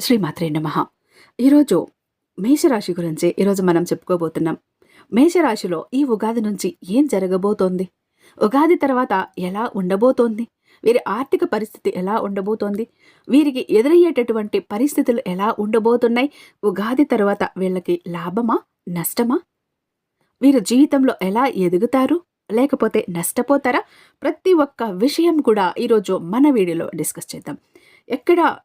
శ్రీమాత్రే నమ. ఈరోజు మేషరాశి గురించి ఈరోజు మనం చెప్పుకోబోతున్నాం. మేషరాశిలో ఈ ఉగాది నుంచి ఏం జరగబోతోంది? ఉగాది తర్వాత ఎలా ఉండబోతోంది? వీరి ఆర్థిక పరిస్థితి ఎలా ఉండబోతోంది? వీరికి ఎదురయ్యేటటువంటి పరిస్థితులు ఎలా ఉండబోతున్నాయి? ఉగాది తర్వాత వీళ్ళకి లాభమా? నష్టమా? వీరు జీవితంలో ఎలా ఎదుగుతారు? లేకపోతే నష్టపోతారా? ప్రతి ఒక్క విషయం కూడా ఈరోజు మన వీడియోలో డిస్కస్ చేద్దాం. ఎక్కడ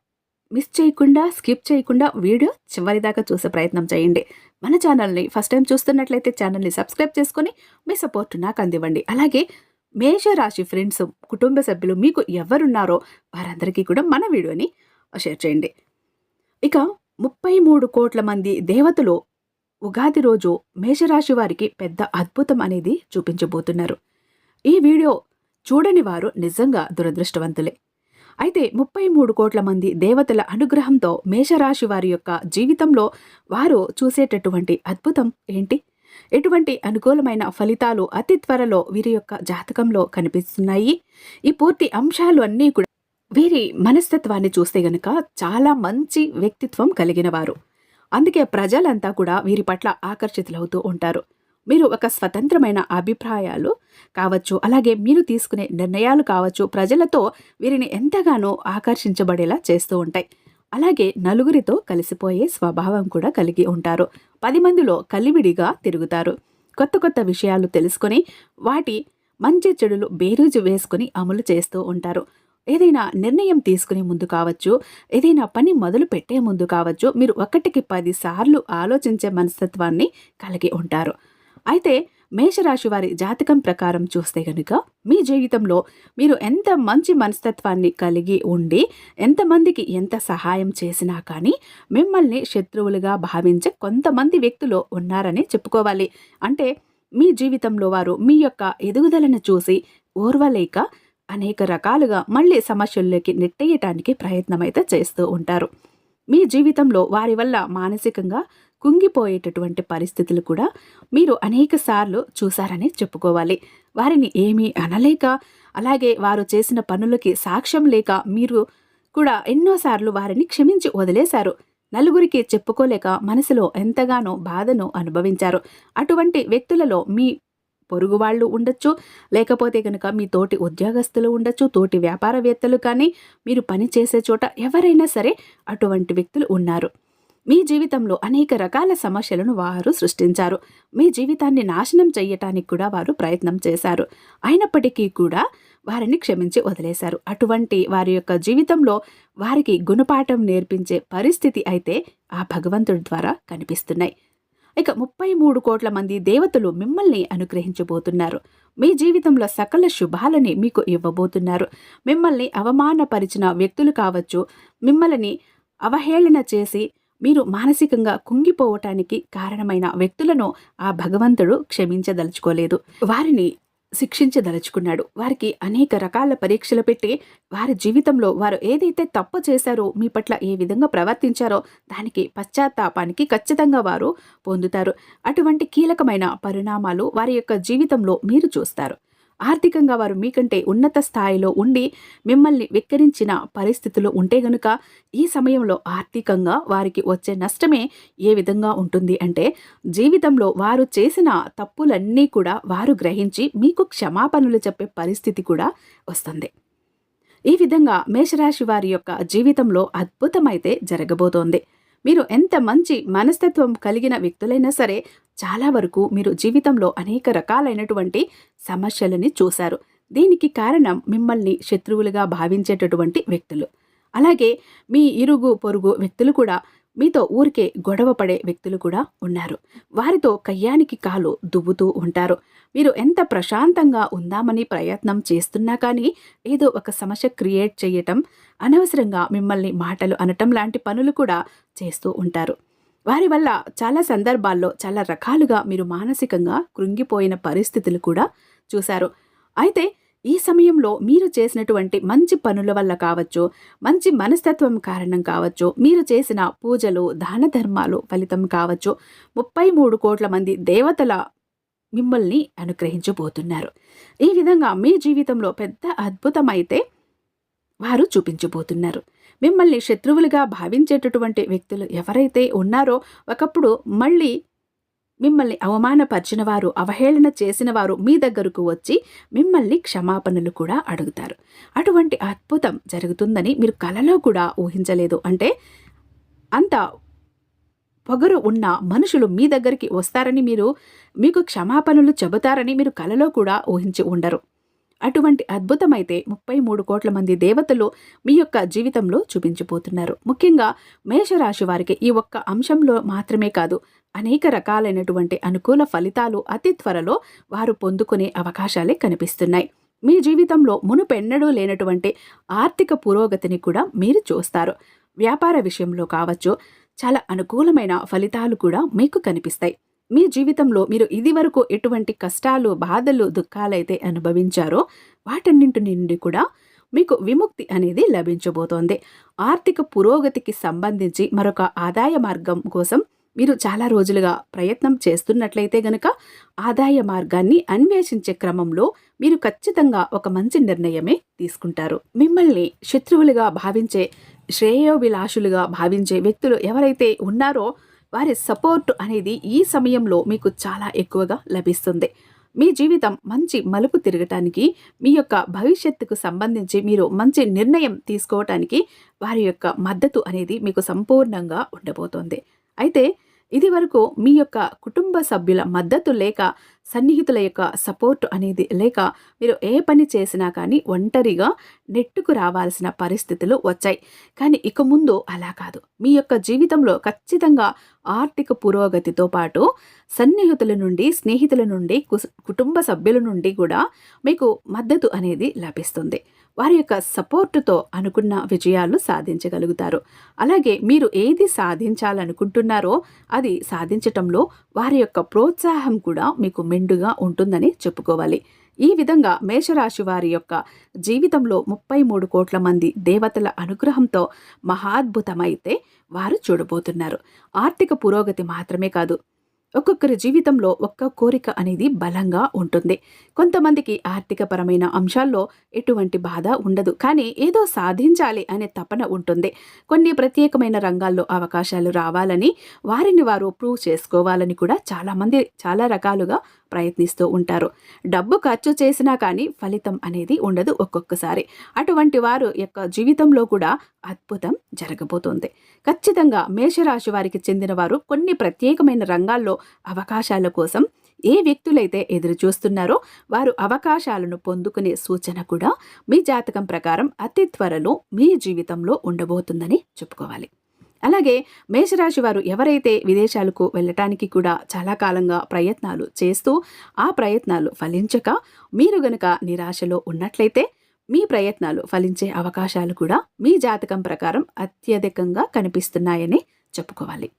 మిస్ చేయకుండా స్కిప్ చేయకుండా వీడియో చివరిదాకా చూసే ప్రయత్నం చేయండి. మన ఛానల్ని ఫస్ట్ టైం చూస్తున్నట్లయితే ఛానల్ని సబ్స్క్రైబ్ చేసుకొని మీ సపోర్ట్ నాకు అందివ్వండి. అలాగే మేషరాశి ఫ్రెండ్స్ కుటుంబ సభ్యులు మీకు ఎవరున్నారో వారందరికీ కూడా మన వీడియోని షేర్ చేయండి. ఇక ముప్పై మూడు కోట్ల మంది దేవతలు ఉగాది రోజు మేషరాశి వారికి పెద్ద అద్భుతం అనేది చూపించబోతున్నారు. ఈ వీడియో చూడని వారు నిజంగా దురదృష్టవంతులే. అయితే ముప్పై మూడు కోట్ల మంది దేవతల అనుగ్రహంతో మేషరాశి వారి యొక్క జీవితంలో వారు చూసేటటువంటి అద్భుతం ఏంటి? ఎటువంటి అనుకూలమైన ఫలితాలు అతి త్వరలో వీరి యొక్క జాతకంలో కనిపిస్తున్నాయి? ఈ పూర్తి అంశాలు అన్నీ కూడా వీరి మనస్తత్వాన్ని చూస్తే గనుక చాలా మంచి వ్యక్తిత్వం కలిగిన వారు. అందుకే ప్రజలంతా కూడా వీరి పట్ల ఆకర్షితులవుతూ ఉంటారు. మీరు ఒక స్వతంత్రమైన అభిప్రాయాలు కావచ్చు అలాగే మీరు తీసుకునే నిర్ణయాలు కావచ్చు ప్రజలతో వీరిని ఎంతగానో ఆకర్షించబడేలా చేస్తూ ఉంటాయి. అలాగే నలుగురితో కలిసిపోయే స్వభావం కూడా కలిగి ఉంటారు. పది మందిలో కలివిడిగా తిరుగుతారు. కొత్త కొత్త విషయాలు తెలుసుకొని వాటి మంచి చెడులు బేరీజు వేసుకుని అమలు చేస్తూ ఉంటారు. ఏదైనా నిర్ణయం తీసుకునే ముందు కావచ్చు ఏదైనా పని మొదలు పెట్టే ముందు కావచ్చు మీరు ఒకటికి పది సార్లు ఆలోచించే మనస్తత్వాన్ని కలిగి ఉంటారు. అయితే మేషరాశి వారి జాతకం ప్రకారం చూస్తే గనుక మీ జీవితంలో మీరు ఎంత మంచి మనస్తత్వాన్ని కలిగి ఉండి ఎంతమందికి ఎంత సహాయం చేసినా కానీ మిమ్మల్ని శత్రువులుగా భావించే కొంతమంది వ్యక్తులు ఉన్నారని చెప్పుకోవాలి. అంటే మీ జీవితంలో వారు మీ యొక్క ఎదుగుదలను చూసి ఓర్వలేక అనేక రకాలుగా మళ్ళీ సమస్యల్లోకి నెట్టేయటానికి ప్రయత్నమైతే చేస్తూ ఉంటారు. మీ జీవితంలో వారి వల్ల మానసికంగా కుంగిపోయేటటువంటి పరిస్థితులు కూడా మీరు అనేక సార్లు చూశారని చెప్పుకోవాలి. వారిని ఏమీ అనలేక అలాగే వారు చేసిన పనులకి సాక్ష్యం లేక మీరు కూడా ఎన్నోసార్లు వారిని క్షమించి వదిలేశారు. నలుగురికి చెప్పుకోలేక మనసులో ఎంతగానో బాధను అనుభవించారు. అటువంటి వ్యక్తులలో మీ పొరుగు వాళ్ళు ఉండొచ్చు లేకపోతే కనుక మీ తోటి ఉద్యోగస్తులు ఉండొచ్చు తోటి వ్యాపారవేత్తలు కానీ మీరు పని చేసే చోట ఎవరైనా సరే అటువంటి వ్యక్తులు ఉన్నారు. మీ జీవితంలో అనేక రకాల సమస్యలను వారు సృష్టించారు. మీ జీవితాన్ని నాశనం చేయటానికి కూడా వారు ప్రయత్నం చేశారు. అయినప్పటికీ కూడా వారిని క్షమించి వదిలేశారు. అటువంటి వారి యొక్క జీవితంలో వారికి గుణపాఠం నేర్పించే పరిస్థితి అయితే ఆ భగవంతుడి ద్వారా కనిపిస్తున్నాయి. ఇక ముప్పై మూడు కోట్ల మంది దేవతలు మిమ్మల్ని అనుగ్రహించబోతున్నారు. మీ జీవితంలో సకల శుభాలని మీకు ఇవ్వబోతున్నారు. మిమ్మల్ని అవమానపరిచిన వ్యక్తులు కావచ్చు మిమ్మల్ని అవహేళన చేసి మీరు మానసికంగా కుంగిపోవటానికి కారణమైన వ్యక్తులను ఆ భగవంతుడు క్షమించదలుచుకోలేదు. వారిని శిక్షించదలుచుకున్నాడు. వారికి అనేక రకాల పరీక్షలు పెట్టి వారి జీవితంలో వారు ఏదైతే తప్పు చేశారో మీ పట్ల ఏ విధంగా ప్రవర్తించారో దానికి పశ్చాత్తాపానికి ఖచ్చితంగా వారు పొందుతారు. అటువంటి కీలకమైన పరిణామాలు వారి యొక్క జీవితంలో మీరు చూస్తారు. ఆర్థికంగా వారు మీకంటే ఉన్నత స్థాయిలో ఉండి మిమ్మల్ని వెక్కిరించిన పరిస్థితులు ఉంటే గనుక ఈ సమయంలో ఆర్థికంగా వారికి వచ్చే నష్టమే ఏ విధంగా ఉంటుంది అంటే జీవితంలో వారు చేసిన తప్పులన్నీ కూడా వారు గ్రహించి మీకు క్షమాపణలు చెప్పే పరిస్థితి కూడా వస్తుంది. ఈ విధంగా మేషరాశి వారి యొక్క జీవితంలో అద్భుతమైతే జరగబోతోంది. మీరు ఎంత మంచి మనస్తత్వం కలిగిన వ్యక్తులైనా సరే చాలా వరకు మీరు జీవితంలో అనేక రకాలైనటువంటి సమస్యలని చూశారు. దీనికి కారణం మిమ్మల్ని శత్రువులుగా భావించేటటువంటి వ్యక్తులు. అలాగే మీ ఇరుగు పొరుగు వ్యక్తులు కూడా మీతో ఊరికే గొడవ పడే వ్యక్తులు కూడా ఉన్నారు. వారితో కయ్యానికి కాలు దువ్వుతూ ఉంటారు. మీరు ఎంత ప్రశాంతంగా ఉందామని ప్రయత్నం చేస్తున్నా కానీ ఏదో ఒక సమస్య క్రియేట్ చేయటం అనవసరంగా మిమ్మల్ని మాటలు అనటం లాంటి పనులు కూడా చేస్తూ ఉంటారు. వారి వల్ల చాలా సందర్భాల్లో చాలా రకాలుగా మీరు మానసికంగా కృంగిపోయిన పరిస్థితులు కూడా చూశారు. అయితే ఈ సమయంలో మీరు చేసినటువంటి మంచి పనుల వల్ల కావచ్చు మంచి మనస్తత్వం కారణం కావచ్చు మీరు చేసిన పూజలు దాన ధర్మాలు ఫలితం కావచ్చు. ముప్పై మూడు కోట్ల మంది దేవతల మిమ్మల్ని అనుగ్రహించబోతున్నారు. ఈ విధంగా మీ జీవితంలో పెద్ద అద్భుతమైతే వారు చూపించబోతున్నారు. మిమ్మల్ని శత్రువులుగా భావించేటటువంటి వ్యక్తులు ఎవరైతే ఉన్నారో ఒకప్పుడు మళ్ళీ మిమ్మల్ని అవమానపరిచిన వారు అవహేళన చేసిన వారు మీ దగ్గరకు వచ్చి మిమ్మల్ని క్షమాపణలు కూడా అడుగుతారు. అటువంటి అద్భుతం జరుగుతుందని మీరు కలలో కూడా ఊహించలేదు. అంటే అంత పొగరు ఉన్న మనుషులు మీ దగ్గరికి వస్తారని మీరు మీకు క్షమాపణలు చెబుతారని మీరు కలలో కూడా ఊహించి ఉండరు. అటువంటి అద్భుతమైతే ముప్పై మూడు కోట్ల మంది దేవతలు మీ యొక్క జీవితంలో చూపించిపోతున్నారు. ముఖ్యంగా మేషరాశి వారికి ఈ ఒక్క అంశంలో మాత్రమే కాదు అనేక రకాలైనటువంటి అనుకూల ఫలితాలు అతి త్వరలో వారు పొందుకునే అవకాశాలే కనిపిస్తున్నాయి. మీ జీవితంలో మునుపెన్నడూ లేనటువంటి ఆర్థిక పురోగతిని కూడా మీరు చూస్తారు. వ్యాపార విషయంలో కావచ్చు చాలా అనుకూలమైన ఫలితాలు కూడా మీకు కనిపిస్తాయి. మీ జీవితంలో మీరు ఇదివరకు ఎటువంటి కష్టాలు బాధలు దుఃఖాలైతే అనుభవించారో వాటన్నింటి నుండి కూడా మీకు విముక్తి అనేది లభించబోతోంది. ఆర్థిక పురోగతికి సంబంధించి మరొక ఆదాయ మార్గం కోసం మీరు చాలా రోజులుగా ప్రయత్నం చేస్తున్నట్లయితే గనక ఆదాయ మార్గాన్ని అన్వేషించే క్రమంలో మీరు ఖచ్చితంగా ఒక మంచి నిర్ణయమే తీసుకుంటారు. మిమ్మల్ని శత్రువులుగా భావించే శ్రేయోభిలాషులుగా భావించే వ్యక్తులు ఎవరైతే ఉన్నారో వారి సపోర్ట్ అనేది ఈ సమయంలో మీకు చాలా ఎక్కువగా లభిస్తుంది. మీ జీవితం మంచి మలుపు తిరగటానికి మీ యొక్క భవిష్యత్తుకు సంబంధించి మీరు మంచి నిర్ణయం తీసుకోవటానికి వారి యొక్క మద్దతు అనేది మీకు సంపూర్ణంగా ఉండబోతోంది. అయితే ఇది వరకు మీ యొక్క కుటుంబ సభ్యుల మద్దతు లేక సన్నిహితుల యొక్క సపోర్ట్ అనేది లేక మీరు ఏ పని చేసినా కానీ ఒంటరిగా నెట్టుకు రావాల్సిన పరిస్థితులు వచ్చాయి. కానీ ఇక ముందు అలా కాదు. మీ యొక్క జీవితంలో ఖచ్చితంగా ఆర్థిక పురోగతితో పాటు సన్నిహితుల నుండి స్నేహితుల నుండి కుటుంబ సభ్యుల నుండి కూడా మీకు మద్దతు అనేది లభిస్తుంది. వారి యొక్క సపోర్టుతో అనుకున్న విజయాలు సాధించగలుగుతారు. అలాగే మీరు ఏది సాధించాలనుకుంటున్నారో అది సాధించటంలో వారి యొక్క ప్రోత్సాహం కూడా మీకు మెండుగా ఉంటుందని చెప్పుకోవాలి. ఈ విధంగా మేషరాశి వారి యొక్క జీవితంలో ముప్పై మూడు కోట్ల మంది దేవతల అనుగ్రహంతో మహాద్భుతమైతే వారు చూడబోతున్నారు. ఆర్థిక పురోగతి మాత్రమే కాదు ఒక్కొక్కరి జీవితంలో ఒక్క కోరిక అనేది బలంగా ఉంటుంది. కొంతమందికి ఆర్థికపరమైన అంశాల్లో ఎటువంటి బాధ ఉండదు. కానీ ఏదో సాధించాలి అనే తపన ఉంటుంది. కొన్ని ప్రత్యేకమైన రంగాల్లో అవకాశాలు రావాలని వారిని వారు ప్రూవ్ చేసుకోవాలని కూడా చాలామంది చాలా రకాలుగా ప్రయత్నిస్తూ ఉంటారు. డబ్బు ఖర్చు చేసినా కానీ ఫలితం అనేది ఉండదు ఒక్కొక్కసారి. అటువంటి వారు యొక్క జీవితంలో కూడా అద్భుతం జరగబోతుంది. ఖచ్చితంగా మేషరాశి వారికి చెందిన వారు కొన్ని ప్రత్యేకమైన రంగాల్లో అవకాశాల కోసం ఏ వ్యక్తులైతే ఎదురు చూస్తున్నారో వారు అవకాశాలను పొందుకునే సూచన కూడా మీ జాతకం ప్రకారం అతి త్వరలో మీ జీవితంలో ఉండబోతుందని చెప్పుకోవాలి. అలాగే మేషరాశి వారు ఎవరైతే విదేశాలకు వెళ్ళటానికి కూడా చాలా కాలంగా ప్రయత్నాలు చేస్తూ ఆ ప్రయత్నాలు ఫలించక మీరు గనక నిరాశలో ఉన్నట్లయితే మీ ప్రయత్నాలు ఫలించే అవకాశాలు కూడా మీ జాతకం ప్రకారం అత్యధికంగా కనిపిస్తున్నాయని చెప్పుకోవాలి.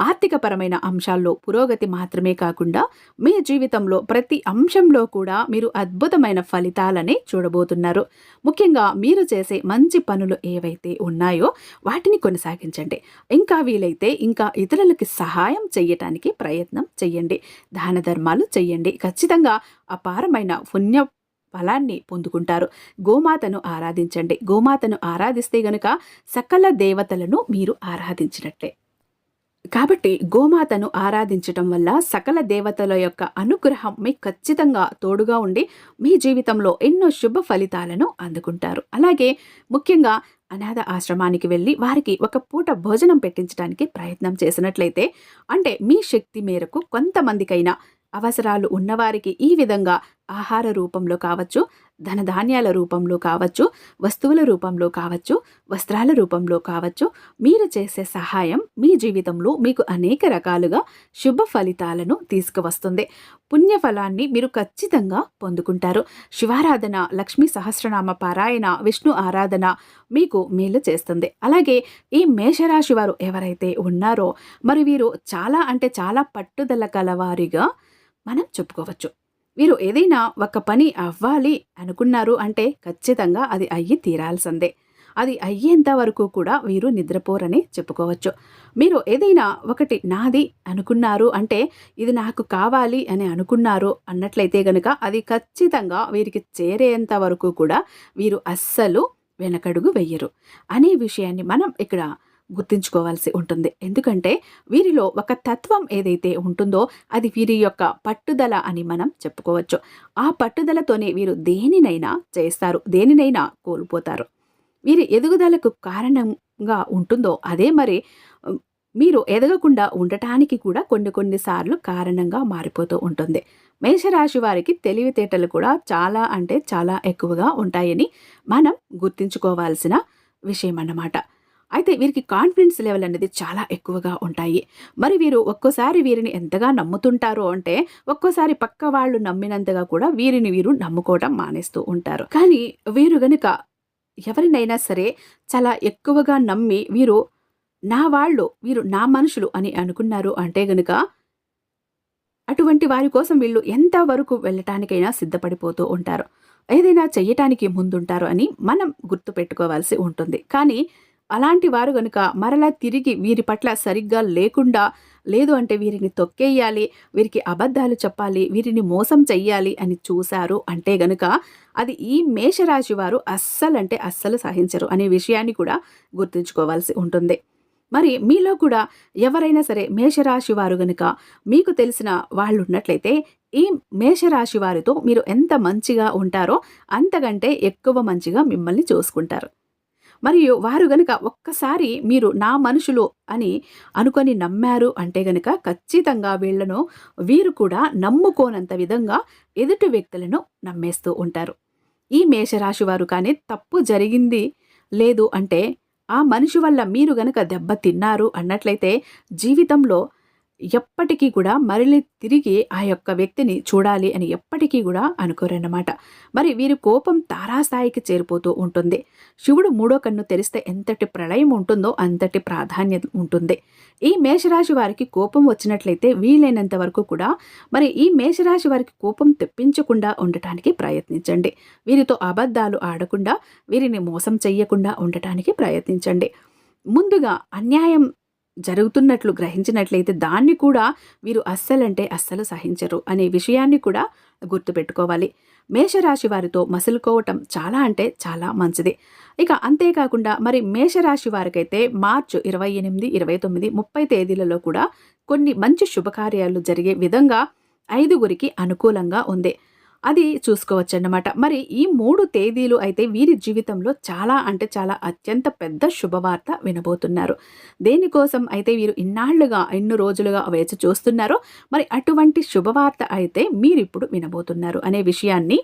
ఆర్థికపరమైన అంశాల్లో పురోగతి మాత్రమే కాకుండా మీ జీవితంలో ప్రతి అంశంలో కూడా మీరు అద్భుతమైన ఫలితాలని చూడబోతున్నారు. ముఖ్యంగా మీరు చేసే మంచి పనులు ఏవైతే ఉన్నాయో వాటిని కొనసాగించండి. ఇంకా వీలైతే ఇంకా ఇతరులకి సహాయం చేయటానికి ప్రయత్నం చెయ్యండి. దాన ధర్మాలు చెయ్యండి. ఖచ్చితంగా అపారమైన పుణ్య ఫలాన్ని పొందుకుంటారు. గోమాతను ఆరాధించండి. గోమాతను ఆరాధిస్తే గనుక సకల దేవతలను మీరు ఆరాధించినట్లే కాబట్టి గోమాతను ఆరాధించటం వల్ల సకల దేవతల యొక్క అనుగ్రహం మీకు ఖచ్చితంగా తోడుగా ఉండి మీ జీవితంలో ఎన్నో శుభ ఫలితాలను అందుకుంటారు. అలాగే ముఖ్యంగా అనాథ ఆశ్రమానికి వెళ్ళి వారికి ఒక పూట భోజనం పెట్టించడానికి ప్రయత్నం చేసినట్లయితే అంటే మీ శక్తి మేరకు కొంతమందికైనా అవసరాలు ఉన్నవారికి ఈ విధంగా ఆహార రూపంలో కావచ్చు ధనధాన్యాల రూపంలో కావచ్చు వస్తువుల రూపంలో కావచ్చు వస్త్రాల రూపంలో కావచ్చు మీరు చేసే సహాయం మీ జీవితంలో మీకు అనేక రకాలుగా శుభ ఫలితాలను తీసుకువస్తుంది. పుణ్యఫలాన్ని మీరు ఖచ్చితంగా పొందుకుంటారు. శివారాధన లక్ష్మీ సహస్రనామ పారాయణ విష్ణు ఆరాధన మీకు మేలు చేస్తుంది. అలాగే ఈ మేషరాశి వారు ఎవరైతే ఉన్నారో మరి వీరు చాలా అంటే చాలా పట్టుదల కలవారిగా మనం చెప్పుకోవచ్చు. వీరు ఏదైనా ఒక పని అవ్వాలి అనుకున్నారు అంటే ఖచ్చితంగా అది అయ్యి తీరాల్సిందే. అది అయ్యేంత వరకు కూడా వీరు నిద్రపోరని చెప్పుకోవచ్చు. మీరు ఏదైనా ఒకటి నాది అనుకున్నారు అంటే ఇది నాకు కావాలి అని అనుకున్నారు అన్నట్లయితే గనుక అది ఖచ్చితంగా వీరికి చేరేంత వరకు కూడా వీరు అస్సలు వెనకడుగు వెయ్యరు అనే విషయాన్ని మనం ఇక్కడ గుర్తుంచుకోవాల్సి ఉంటుంది. ఎందుకంటే వీరిలో ఒక తత్వం ఏదైతే ఉంటుందో అది వీరి యొక్క పట్టుదల అని మనం చెప్పుకోవచ్చు. ఆ పట్టుదలతోనే వీరు దేనినైనా చేస్తారు దేనినైనా కోల్పోతారు. వీరి ఎదుగుదలకు కారణంగా ఉంటుందో అదే మరి మీరు ఎదగకుండా ఉండటానికి కూడా కొన్ని కొన్నిసార్లు కారణంగా మారిపోతూ ఉంటుంది. మేషరాశి వారికి తెలివితేటలు కూడా చాలా అంటే చాలా ఎక్కువగా ఉంటాయని మనం గుర్తుంచుకోవాల్సిన విషయం అన్నమాట అయితే వీరికి కాన్ఫిడెన్స్ లెవెల్ అనేది చాలా ఎక్కువగా ఉంటాయి. మరి వీరు ఒక్కోసారి వీరిని ఎంతగా నమ్ముతుంటారు అంటే ఒక్కోసారి పక్క వాళ్ళు నమ్మినంతగా కూడా వీరిని వీరు నమ్ముకోవడం మానేస్తూ ఉంటారు. కానీ వీరు గనుక ఎవరినైనా సరే చాలా ఎక్కువగా నమ్మి వీరు నా వాళ్ళు వీరు నా మనుషులు అని అనుకున్నారు అంటే గనుక అటువంటి వారి కోసం వీళ్ళు ఎంత వరకు వెళ్ళటానికైనా సిద్ధపడిపోతూ ఉంటారు. ఏదైనా చెయ్యటానికి ముందుంటారు అని మనం గుర్తుపెట్టుకోవాల్సి ఉంటుంది. కానీ అలాంటి వారు గనుక మరలా తిరిగి వీరి పట్ల సరిగ్గా లేకుండా లేదు అంటే వీరిని తొక్కేయాలి వీరికి అబద్ధాలు చెప్పాలి వీరిని మోసం చెయ్యాలి అని చూశారు అంటే గనుక అది ఈ మేషరాశి వారు అస్సలంటే అస్సలు సహించరు అనే విషయాన్ని కూడా గుర్తుంచుకోవాల్సి ఉంటుంది. మరి మీలో కూడా ఎవరైనా సరే మేషరాశి వారు గనుక మీకు తెలిసిన వాళ్ళు ఉన్నట్లయితే ఈ మేషరాశి వారితో మీరు ఎంత మంచిగా ఉంటారో అంతకంటే ఎక్కువ మంచిగా మిమ్మల్ని చూసుకుంటారు. మరియు వారు గనుక ఒక్కసారి మీరు నా మనుషులు అని అనుకొని నమ్మారు అంటే గనుక ఖచ్చితంగా వీళ్ళను వీరు కూడా నమ్ముకోనంత విధంగా ఎదుటి వ్యక్తులను నమ్మేస్తూ ఉంటారు. ఈ మేషరాశి వారు కానీ తప్పు జరిగింది లేదు అంటే ఆ మనిషి వల్ల మీరు గనక దెబ్బ తిన్నారు అన్నట్లయితే జీవితంలో ఎప్పటికీ కూడా మరలి తిరిగి ఆ యొక్క వ్యక్తిని చూడాలి అని ఎప్పటికీ కూడా అనుకోరన్నమాట. మరి వీరి కోపం తారాస్థాయికి చేరిపోతూ ఉంటుంది. శివుడు మూడో కన్ను తెరిస్తే ఎంతటి ప్రళయం ఉంటుందో అంతటి ప్రాధాన్యత ఉంటుంది. ఈ మేషరాశి వారికి కోపం వచ్చినట్లయితే వీలైనంత వరకు కూడా మరి ఈ మేషరాశి వారికి కోపం తెప్పించకుండా ఉండటానికి ప్రయత్నించండి. వీరితో అబద్ధాలు ఆడకుండా వీరిని మోసం చెయ్యకుండా ఉండటానికి ప్రయత్నించండి. ముందుగా అన్యాయం జరుగుతున్నట్లు గ్రహించినట్లయితే దాన్ని కూడా వీరు అస్సలంటే అస్సలు సహించరు అనే విషయాన్ని కూడా గుర్తుపెట్టుకోవాలి. మేషరాశి వారితో మసులుకోవటం చాలా అంటే చాలా మంచిది. ఇక అంతేకాకుండా మరి మేషరాశి వారికైతే మార్చు ఇరవై ఎనిమిది ఇరవై తొమ్మిది ముప్పై తేదీలలో కూడా కొన్ని మంచి శుభకార్యాలు జరిగే విధంగా ఐదుగురికి అనుకూలంగా ఉంది. అది చూసుకోవచ్చు అన్నమాట మరి ఈ మూడు తేదీలు అయితే వీరి జీవితంలో చాలా అంటే చాలా అత్యంత పెద్ద శుభవార్త వినబోతున్నారు. దేనికోసం అయితే వీరు ఇన్నాళ్ళుగా ఎన్ని రోజులుగా వేచి చూస్తున్నారో మరి అటువంటి శుభవార్త అయితే మీరిప్పుడు వినబోతున్నారు అనే విషయాన్ని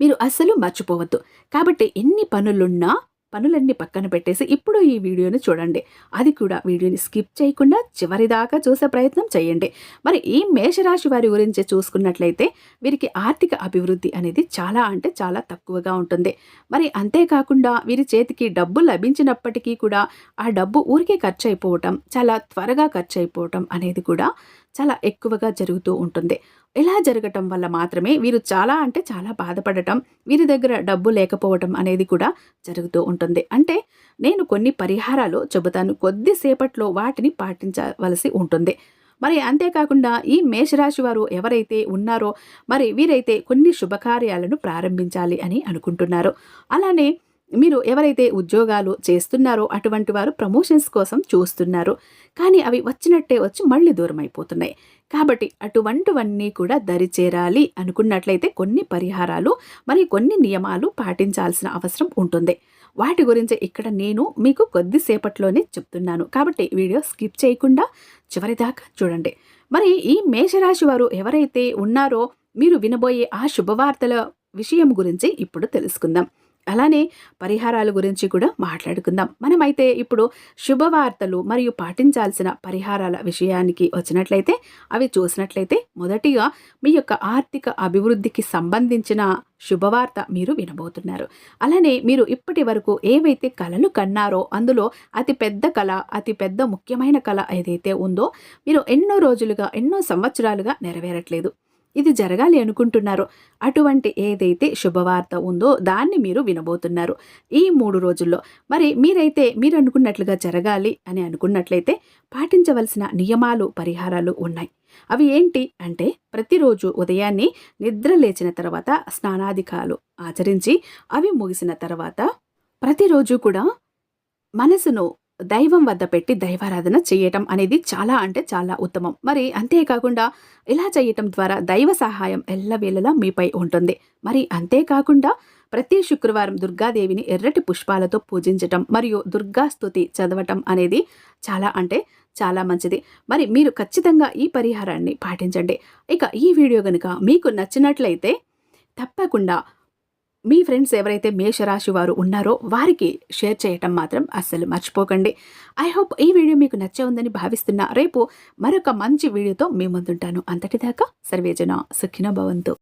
మీరు అస్సలు మర్చిపోవద్దు. కాబట్టి ఎన్ని పనులున్నా పనులన్నీ పక్కన పెట్టేసి ఇప్పుడు ఈ వీడియోని చూడండి. అది కూడా వీడియోని స్కిప్ చేయకుండా చివరి దాకా చూసే ప్రయత్నం చేయండి. మరి ఈ మేషరాశి వారి గురించి చూసుకున్నట్లయితే వీరికి ఆర్థిక అభివృద్ధి అనేది చాలా అంటే చాలా తక్కువగా ఉంటుంది. మరి అంతేకాకుండా వీరి చేతికి డబ్బు లభించినప్పటికీ కూడా ఆ డబ్బు ఊరికే ఖర్చు అయిపోవటం చాలా త్వరగా ఖర్చు అయిపోవటం అనేది కూడా చాలా ఎక్కువగా జరుగుతూ ఉంటుంది. ఇలా జరగటం వల్ల మాత్రమే వీరు చాలా అంటే చాలా బాధపడటం వీరి దగ్గర డబ్బు లేకపోవటం అనేది కూడా జరుగుతూ ఉంటుంది. అంటే నేను కొన్ని పరిహారాలు చెబుతాను. కొద్దిసేపట్లో వాటిని పాటించవలసి ఉంటుంది. మరి అంతేకాకుండా ఈ మేషరాశి వారు ఎవరైతే ఉన్నారో మరి వీరైతే కొన్ని శుభకార్యాలను ప్రారంభించాలి అని అనుకుంటున్నారు. అలానే మీరు ఎవరైతే ఉద్యోగాలు చేస్తున్నారో అటువంటి వారు ప్రమోషన్స్ కోసం చూస్తున్నారు. కానీ అవి వచ్చినట్టే వచ్చి మళ్ళీ దూరం అయిపోతున్నాయి కాబట్టి అటువంటివన్నీ కూడా దరిచేరాలి అనుకున్నట్లయితే కొన్ని పరిహారాలు మరి కొన్ని నియమాలు పాటించాల్సిన అవసరం ఉంటుంది. వాటి గురించి ఇక్కడ నేను మీకు కొద్దిసేపట్లోనే చెప్తున్నాను. కాబట్టి వీడియో స్కిప్ చేయకుండా చివరిదాకా చూడండి. మరి ఈ మేషరాశి వారు ఎవరైతే ఉన్నారో మీరు వినబోయే ఆ శుభవార్తల విషయం గురించి ఇప్పుడు తెలుసుకుందాం. అలానే పరిహారాల గురించి కూడా మాట్లాడుకుందాం. మనమైతే ఇప్పుడు శుభవార్తలు మరియు పాటించాల్సిన పరిహారాల విషయానికి వచ్చినట్లయితే అవి చూసినట్లయితే మొదటిగా మీ యొక్క ఆర్థిక అభివృద్ధికి సంబంధించిన శుభవార్త మీరు వినబోతున్నారు. అలానే మీరు ఇప్పటి వరకు ఏవైతే కళలు కన్నారో అందులో అతి పెద్ద కళ అతి పెద్ద ముఖ్యమైన కళ ఏదైతే ఉందో మీరు ఎన్నో రోజులుగా ఎన్నో సంవత్సరాలుగా నెరవేరట్లేదు. ఇది జరగాలి అనుకుంటున్నారో. అటువంటి ఏదైతే శుభవార్త ఉందో దాన్ని మీరు వినబోతున్నారు. ఈ మూడు రోజుల్లో మరి మీరైతే మీరు అనుకున్నట్లుగా జరగాలి అని అనుకున్నట్లయితే పాటించవలసిన నియమాలు పరిహారాలు ఉన్నాయి. అవి ఏంటి అంటే ప్రతిరోజు ఉదయాన్నే నిద్ర లేచిన తర్వాత స్నానాధికాలు ఆచరించి అవి ముగిసిన తర్వాత ప్రతిరోజు కూడా మనసును దైవం వద్ద పెట్టి దైవారాధన చేయటం అనేది చాలా అంటే చాలా ఉత్తమం. మరి అంతేకాకుండా ఇలా చేయటం ద్వారా దైవ సహాయం ఎల్లవేళలా మీపై ఉంటుంది. మరి అంతేకాకుండా ప్రతి శుక్రవారం దుర్గాదేవిని ఎర్రటి పుష్పాలతో పూజించటం మరియు దుర్గా స్థుతి చదవటం అనేది చాలా అంటే చాలా మంచిది. మరి మీరు ఖచ్చితంగా ఈ పరిహారాన్ని పాటించండి. ఇక ఈ వీడియో కనుక మీకు నచ్చినట్లయితే తప్పకుండా మీ ఫ్రెండ్స్ ఎవరైతే మేషరాశి వారు ఉన్నారో వారికి షేర్ చేయటం మాత్రం అస్సలు మర్చిపోకండి. ఐ హోప్ ఈ వీడియో మీకు నచ్చే ఉందని భావిస్తున్నా. రేపు మరొక మంచి వీడియోతో మీ ముందుంటాను. అంతటిదాకా సర్వేజన సుఖిన భవంతు.